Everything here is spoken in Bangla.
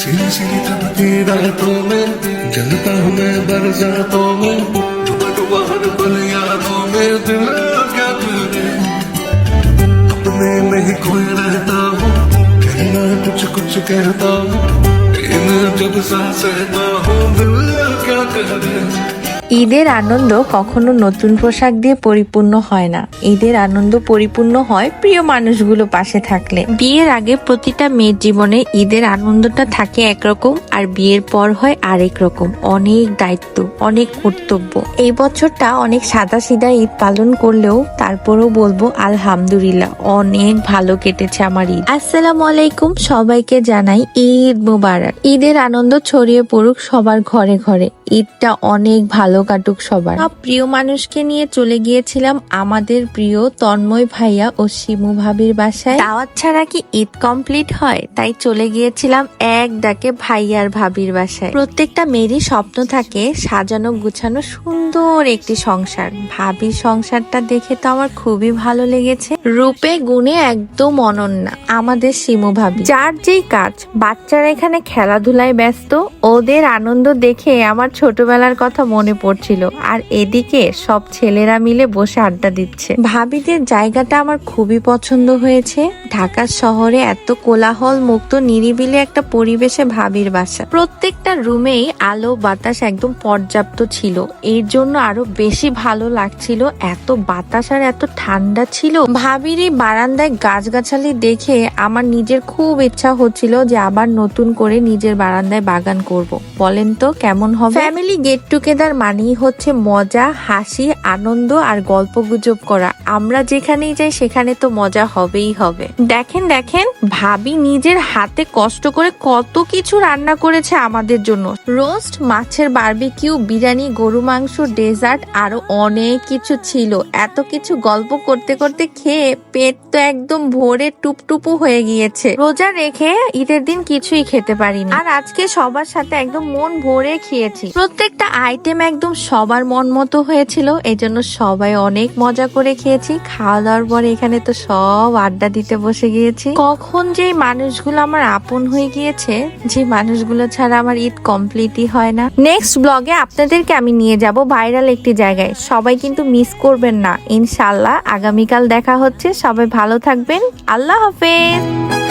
सीधी सीधी थपती रातों में, जलता हूँ मैं बरसातों में डूबा हर पल यादों में, दिल क्या अपने में ही खोए रहता हूँ, कहना कुछ कुछ कहता हूँ जब सांस सहता हूँ, दिल क्या करे ঈদের আনন্দ কখনো নতুন পোশাক দিয়ে পরিপূর্ণ হয় না। ঈদের আনন্দ পরিপূর্ণ হয় প্রিয় মানুষগুলো পাশে থাকলে। বিয়ের আগে প্রতিটা মেয়ের জীবনে ঈদের আনন্দটা থাকে একরকম আর বিয়ের পর হয় আরেক রকম। অনেক দায়িত্ব, অনেক কর্তব্য। এই বছরটা অনেক সাদা সিধা ঈদ পালন করলেও তারপরেও বলব আলহামদুলিল্লাহ, অনেক ভালো কেটেছে আমার ঈদ। আসসালামু আলাইকুম সবাইকে জানাই ঈদ মুবারক। ঈদের আনন্দ ছড়িয়ে পড়ুক সবার ঘরে ঘরে। ঈদটা অনেক ভালো কাটুক সবার। সব প্রিয় মানুষকে নিয়ে চলে গিয়েছিলাম আমাদের প্রিয় তন্ময় ভাইয়া ও শিমু ভাবির বাসায়। দাওয়াত ছাড়া কি ঈদ কমপ্লিট হয়? তাই চলে গিয়েছিলাম এক ডাকে ভাইয়ার ভাবির বাসায়। প্রত্যেকটা মেয়েরই স্বপ্ন থাকে সাজানো গুছানো সুন্দর একটি সংসার। ভাবির সংসারটা দেখে তো আমার খুবই ভালো লেগেছে। রূপে, গুণে একদম অনন্যা আমাদের শিমু ভাবি। যার যেই কাজ, বাচ্চারা এখানে খেলাধুলায় ব্যস্ত, ওদের আনন্দ দেখে আমার ছোটবেলার কথা মনে পড়ছিল। আর এদিকে সব ছেলেরা মিলে বসে আড্ডা দিচ্ছে। ভাবিদের জায়গাটা আমার খুবই পছন্দ হয়েছে। ঢাকা শহরে এত কোলাহল মুক্ত নিরিবিলি একটা পরিবেশে ভাবির বাসা। প্রত্যেকটা রুমেই আলো বাতাস একদম পর্যাপ্ত ছিল। এর জন্য আরও বেশি ভালো লাগছিল। এত বাতাস আর এত ঠান্ডা ছিল। ভাবির এই বারান্দায় গাছগাছালি দেখে আমার নিজের খুব ইচ্ছা হচ্ছিল যে আবার নতুন করে নিজের বারান্দায় বাগান করব। বলেন তো কেমন হবে? ফ্যামিলি গেট টুগেদার মানেই হচ্ছে মজা, হাসি, আনন্দ আর গল্প গুজব করা। আমরা যেখানেই যাই, সেখানে তো মজা হবেই হবে। দেখেন দেখেন, ভাবি নিজের হাতে কষ্ট করে কত কিছু রান্না করেছে আমাদের জন্য। রোস্ট, মাছের বারবিকিউ, বিরিয়ানি, গরু মাংস, ডেজার্ট, আরও অনেক কিছু ছিল। এত কিছু গল্প করতে করতে খেয়ে পেট তো একদম ভোরে টুপটুপু হয়ে গিয়েছে। রোজা রেখে ঈদের দিন কিছুই খেতে পারিনি। আর আজকে সবার সাথে একদম মন ভরে খেয়েছি। প্রত্যেকটা আইটেম একদম সবার মন মতো হয়েছিল এই জন্য সবাই অনেক মজা করে খেয়েছি। খাওয়া দাওয়ার পরে এখানে তো সব আড্ডা দিতে বসে গিয়েছি। কখন যে মানুষগুলো আমার আপন হয়ে গিয়েছে, যে মানুষগুলো ছাড়া আমার ঈদ কমপ্লিটই হয় না। নেক্সট ব্লগে আপনাদেরকে আমি নিয়ে যাব ভাইরাল একটি জায়গায়। সবাই কিন্তু মিস করবেন না। ইনশাল্লাহ আগামীকাল দেখা হচ্ছে। সবাই ভালো থাকবেন। আল্লাহ হাফেজ।